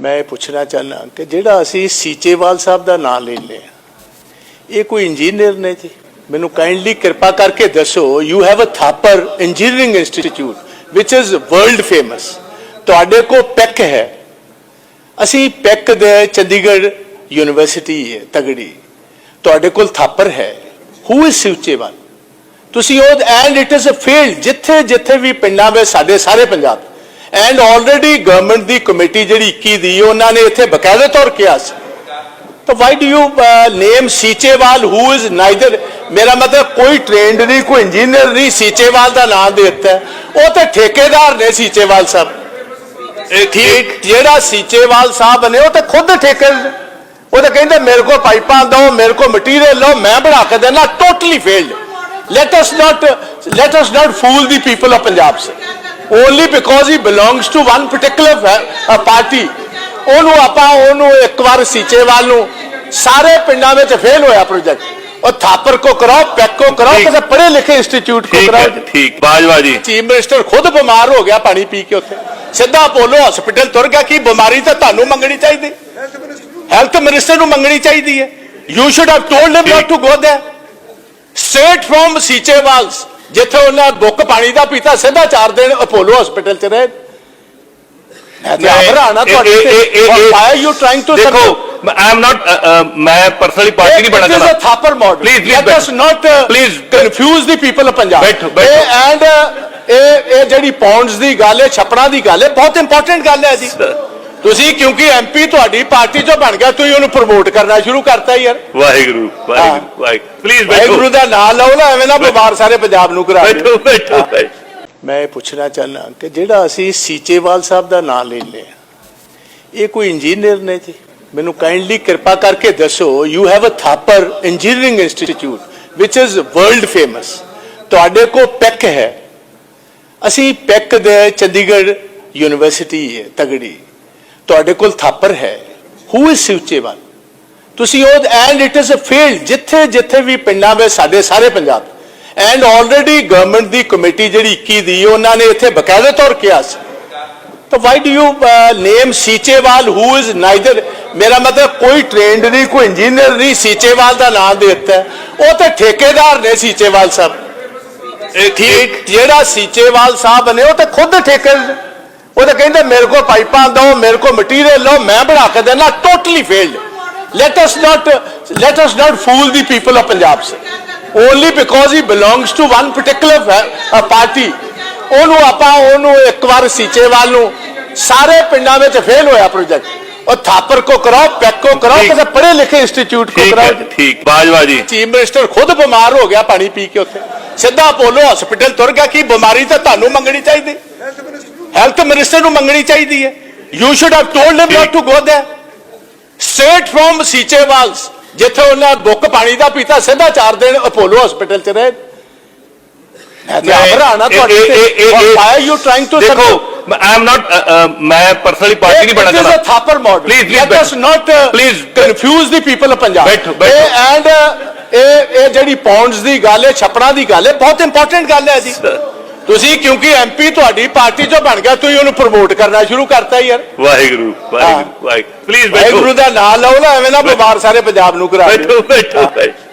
ਮੈਂ ਇਹ ਪੁੱਛਣਾ ਚਾਹੁੰਦਾ ਕਿ ਜਿਹੜਾ ਅਸੀਂ ਸੀਚੇਵਾਲ ਸਾਹਿਬ ਦਾ ਨਾਮ ਲੈ ਲਿਆ, ਇਹ ਕੋਈ ਇੰਜੀਨੀਅਰ ਨੇ ਜੀ? ਮੈਨੂੰ ਕਾਈਂਡਲੀ ਕਿਰਪਾ ਕਰਕੇ ਦੱਸੋ you have a Thapar engineering institute which is world famous ਤੁਹਾਡੇ ਕੋ ਪੈਕ ਹੈ। ਅਸੀਂ ਪੈਕ ਦੇ ਚੰਡੀਗੜ੍ਹ ਯੂਨੀਵਰਸਿਟੀ ਹੈ, ਤਗੜੀ। ਤੁਹਾਡੇ ਕੋਲ ਥਾਪਰ ਹੈ। Who is Seechewal? ਤੁਸੀਂ ਉਹ and it is a field ਜਿੱਥੇ ਜਿੱਥੇ ਵੀ ਪਿੰਡਾਂ ਵਿੱਚ ਸਾਡੇ ਸਾਰੇ ਪੰਜਾਬ ਐਂਡ ਆਲਰੇਡੀ ਗਵਰਨਮੈਂਟ ਦੀ ਕਮੇਟੀ ਜਿਹੜੀ 21 ਦੀ ਉਹਨਾਂ ਨੇ ਇੱਥੇ ਬਕਾਇਦਾ ਤੌਰ ਕਿਹਾ ਸੀ। ਤਾਂ why do you name Seechewal who is neither ਮੇਰਾ ਮਤਲਬ ਕੋਈ ਟ੍ਰੇਨਡ ਨਹੀਂ ਕੋਈ ਇੰਜੀਨੀਅਰ ਨਹੀਂ ਸੀਚੇਵਾਲ ਦਾ ਨਾਮ ਦੇ ਦਿੱਤਾ। ਉਹ ਤੇ ਠੇਕੇਦਾਰ ਨੇ ਸੀਚੇਵਾਲ ਸਾਹਿਬ। ਇਹ ਠੀਕ ਜਿਹੜਾ ਸੀਚੇਵਾਲ ਸਾਹਿਬ ਨੇ ਉਹ ਤਾਂ ਖੁਦ ਠੇਕੇ ਉਹ ਤਾਂ ਕਹਿੰਦੇ ਮੇਰੇ ਕੋਲ ਪਾਈਪਾਂ ਦਿਓ ਮੇਰੇ ਕੋਲ ਮਟੀਰੀਅਲ ਲਓ ਮੈਂ ਬਣਾ ਕੇ ਦੇਣਾ totally failed let us not let us not fool the people of punjab sir. Only because he belongs to one particular fa- uh, party. ਉਹਨੂੰ ਆਪਾਂ ਉਹਨੂੰ ਇੱਕ ਵਾਰ ਸੀਚੇਵਾਲ ਨੂੰ ਸਾਰੇ ਪਿੰਡਾਂ ਵਿੱਚ ਫੇਲ ਹੋਇਆ ਪ੍ਰੋਜੈਕਟ ਉਹ ਥਾਪਰ ਕੋ ਕਰਾਓ ਪੈਕ ਕੋ ਕਰਾਓ। ਕਿਸੇ ਪੜ੍ਹੇ ਲਿਖੇ ਇੰਸਟੀਚਿਊਟ ਕੋ ਹੈ ਕਰਾਓ। ਠੀਕ ਬਾਜਵਾ ਜੀ। ਚੀਫ ਮਿਨਿਸਟਰ ਖੁਦ ਬਿਮਾਰ ਹੋ ਗਿਆ ਪਾਣੀ ਪੀ ਕੇ ਉੱਥੇ। ਸਿੱਧਾ ਅਪੋਲੋ ਹਸਪੀਟਲ ਤੁਰ ਗਿਆ ਕਿ ਬਿਮਾਰੀ ਤਾਂ ਤੁਹਾਨੂੰ ਮੰਗਣੀ ਚਾਹੀਦੀ। ਹੈਲਥ ਮਿਨਿਸਟਰ ਨੂੰ ਮੰਗਣੀ ਚਾਹੀਦੀ ਹੈ। You should have told him not to go there straight from Seechewal's ਜਿੱਥੇ ਉਹਨਾਂ ਬੁੱਕ ਪਾਣੀ ਦਾ ਪੀਤਾ ਸਿੱਧਾ ਚਾਰ ਦਿਨ ਅਪੋਲੋ ਹਸਪੀਟਲ ਚ ਰਹੇ। ਮੈਂ ਤੇ ਆਭਰਾਣਾ ਤੁਹਾਡੇ ਤੇ। ਵਾਈ ਯੂ ਟ੍ਰਾਈਂਗ ਟੂ ਦੇਖੋ ਆਈ ਐਮ ਨਾਟ ਮੈਂ ਪਰਸਨਲੀ ਪਾਰਟੀ ਨਹੀਂ. ਬੈਠੋ, ਬੈਠੋ। ਇਹ ਇਹ ਜਿਹੜੀ ਪੌਂਡਸ ਦੀ ਗੱਲ ਹੈ ਛਪੜਾਂ ਦੀ ਗੱਲ ਹੈ ਬਹੁਤ ਇੰਪੋਰਟੈਂਟ ਗੱਲ ਹੈ ਜੀ। ਤੁਸੀਂ ਕਿਉਂਕਿ ਐਮਪੀ ਤੁਹਾਡੀ ਪਾਰਟੀ ਚੋਂ ਬਣ ਗਿਆ ਤੁਸੀਂ ਉਹਨੂੰ ਪ੍ਰਮੋਟ ਕਰਨਾ ਸ਼ੁਰੂ ਕਰਤਾ ਯਾਰ। ਵਾਹਿਗੁਰੂ ਵਾਹਿਗੁਰੂ ਵਾਹਿਗੁਰੂ ਪਲੀਜ਼ ਵਾਹਿਗੁਰੂ ਬੈਠੋ ਦਾ ਨਾਮ ਲਓ ਨਾ ਐਵੇਂ ਨਾ ਬਿਮਾਰ ਸਾਰੇ ਪੰਜਾਬ ਨੂੰ ਕਰਾ ਬੈਠੋ ਬੈਠੋ। ਮੈਂ ਇਹ ਪੁੱਛਣਾ ਚਾਹੁੰਦਾ ਕਿ ਜਿਹੜਾ ਅਸੀਂ ਸੀਚੇਵਾਲ ਸਾਹਿਬ ਦਾ ਨਾਮ ਲੈਂਦੇ ਹਾਂ ਇਹ ਕੋਈ ਇੰਜੀਨੀਅਰ ਨੇ ਜੀ? ਮੈਨੂੰ ਕਾਈਂਡਲੀ ਕਿਰਪਾ ਕਰਕੇ ਦੱਸੋ you have a Thapar engineering institute which is world famous ਤੁਹਾਡੇ ਕੋ ਪੈਕ ਹੈ। ਅਸੀਂ ਪੈਕ ਦੇ ਚੰਡੀਗੜ੍ਹ ਯੂਨੀਵਰਸਿਟੀ ਹੈ ਤਗੜੀ। ਤੁਹਾਡੇ ਕੋਲ ਥਾਪਰ ਹੈ। ਹੂ ਇਜ਼ ਸੀਚੇਵਾਲ ਤੁਸੀਂ ਉਹ and it is a field ਜਿੱਥੇ ਜਿੱਥੇ ਵੀ ਪਿੰਡਾਂ ਵਿੱਚ ਸਾਡੇ ਸਾਰੇ ਪੰਜਾਬ ਐਂਡ ਆਲਰੇਡੀ ਗਵਰਨਮੈਂਟ ਦੀ ਕਮੇਟੀ ਜਿਹੜੀ 21 ਦੀ ਉਹਨਾਂ ਨੇ ਇੱਥੇ ਬਕਾਇਦਾ ਤੌਰ ਕਿਹਾ ਸੀ। ਤਾਂ why do you name Seechewal who is neither ਮੇਰਾ ਮਤਲਬ ਕੋਈ ਟ੍ਰੇਨਡ ਨਹੀਂ ਕੋਈ ਇੰਜੀਨੀਅਰ ਨਹੀਂ ਸੀਚੇਵਾਲ ਦਾ ਨਾਮ ਦੇ ਦਿੱਤਾ। ਉਹ ਤੇ ਠੇਕੇਦਾਰ ਨੇ ਸੀਚੇਵਾਲ ਸਾਹਿਬ। ਠੀਕ ਜਿਹੜਾ ਸੀਚੇਵਾਲ ਸਾਹਿਬ ਨੇ ਉਹ ਤਾਂ ਖੁਦ ਠੇਕੇ ਉਹ ਤਾਂ ਕਹਿੰਦੇ ਮੇਰੇ ਕੋਲ ਪਾਈਪਾਂ ਦਿਓ ਮੇਰੇ ਕੋਲ ਮਟੀਰੀਅਲ ਲਓ ਮੈਂ ਬਣਾ ਕੇ ਦੇਣਾ totally failed let us not let us not fool the people of punjab sir. Only because he belongs to one particular uh, party ਉਹਨੂੰ ਆਪਾਂ ਉਹਨੂੰ ਇੱਕ ਵਾਰ ਸੀਚੇਵਾਲ ਨੂੰ ਸਾਰੇ ਪਿੰਡਾਂ ਵਿੱਚ ਫੇਲ ਹੋਇਆ ਪ੍ਰੋਜੈਕਟ ਉਹ ਥਾਪਰ ਕੋ ਕਰਾਓ ਪੈਕ ਕੋ ਕਰਾਓ। ਕਿਸੇ ਪੜ੍ਹੇ ਲਿਖੇ ਇੰਸਟੀਚਿਊਟ ਕੋ ਕਰਾਓ। ਠੀਕ। ਬਾਜਵਾ ਜੀ। ਚੀਫ ਮਿਨਿਸਟਰ ਖੁਦ ਬਿਮਾਰ ਹੋ ਗਿਆ ਪਾਣੀ ਪੀ ਕੇ ਉੱਥੇ। ਸਿੱਧਾ ਅਪੋਲੋ ਹਸਪੀਟਲ ਤੁਰ ਗਿਆ ਕਿ ਬਿਮਾਰੀ ਤਾਂ ਤੁਹਾਨੂੰ ਮੰਗਣੀ ਚਾਹੀਦੀ? ਹੈਲਥ ਮਿਨਿਸਟਰ ਨੂੰ ਮੰਗਣੀ ਚਾਹੀਦੀ ਹੈ you should have told him not to go there straight from Seechewal's ਜਿੱਥੇ ਉਹਨਾਂ ਬੁੱਕ ਪਾਣੀ ਦਾ ਪੀਤਾ ਸਿੱਧਾ ਚਾਰ ਦਿਨ ਅਪੋਲੋ ਹਸਪੀਟਲ ਚ ਰਹੇ ਆਭਰਾਣਾ ਤੁਹਾਡੇ ਤੇ ਵਾਈ ਯੂ ਟ੍ਰਾਈਂਗ ਟੂ ਦੇਖੋ ਆਈ ਐਮ ਨਾਟ ਮੈਂ ਪਰਸਨਲੀ ਪਾਰਟੀ ਨਹੀਂ a ਚਾਹੁੰਦਾ us ਬੈਠੋ। not uh, Please, confuse the people of Punjab. ਬੈਠੋ, ਬੈਠੋ। ਇਹ uh, ਇਹ ਇਹ ਜਿਹੜੀ ਪੌਂਡਸ ਦੀ ਗੱਲ ਹੈ ਛਪੜਾਂ ਦੀ ਗੱਲ ਹੈ ਬਹੁਤ ਇੰਪੋਰਟੈਂਟ ਗੱਲ ਹੈ ਜੀ ਤੁਸੀਂ ਕਿਉਂਕਿ ਐਮਪੀ ਤੁਹਾਡੀ ਪਾਰਟੀ ਚੋਂ ਬਣ ਗਿਆ ਤੁਸੀਂ ਉਹਨੂੰ ਪ੍ਰਮੋਟ ਕਰਨਾ ਸ਼ੁਰੂ ਕਰਤਾ ਯਾਰ। ਵਾਹਿਗੁਰੂ ਵਾਹਿਗੁਰੂ ਵਾਹਿਗੁਰੂ। ਪਲੀਜ਼ ਵਾਹਿਗੁਰੂ ਦਾ ਨਾਮ ਲਓ ਨਾ ਐਵੇਂ ਨਾ ਬਿਮਾਰ ਸਾਰੇ ਪੰਜਾਬ ਨੂੰ ਕਰਾ ਬੈਠੋ ਬੈਠੋ ਬੈਠੋ।